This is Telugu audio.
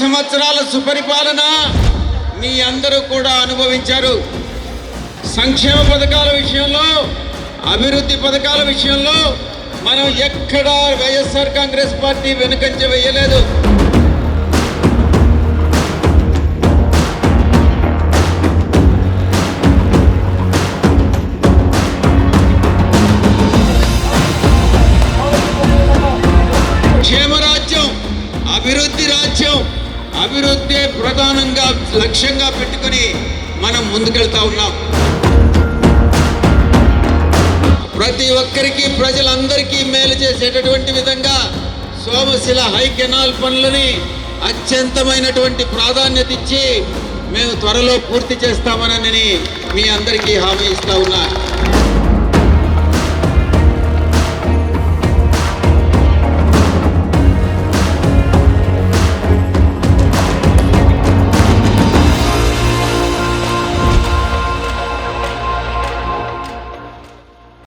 సంవత్సరాల సుపరిపాలన మీ అందరూ కూడా అనుభవించారు. సంక్షేమ పథకాల విషయంలో అభివృద్ధి పథకాల విషయంలో మనం ఎక్కడా వైఎస్ఆర్ కాంగ్రెస్ పార్టీ వెనుకంజ వేయలేదు. క్షేమరాజ్యం అభివృద్ధి రాజ్యం అభివృద్ధి ప్రధానంగా లక్ష్యంగా పెట్టుకొని మనం ముందుకెళ్తా ఉన్నాం. ప్రతి ఒక్కరికి ప్రజలందరికీ మేలు చేసేటటువంటి విధంగా సోమశిల హై కెనాల్ పనులని అత్యంతమైనటువంటి ప్రాధాన్యత ఇచ్చి మేము త్వరలో పూర్తి చేస్తామనని మీ అందరికీ హామీ ఇస్తా ఉన్నా.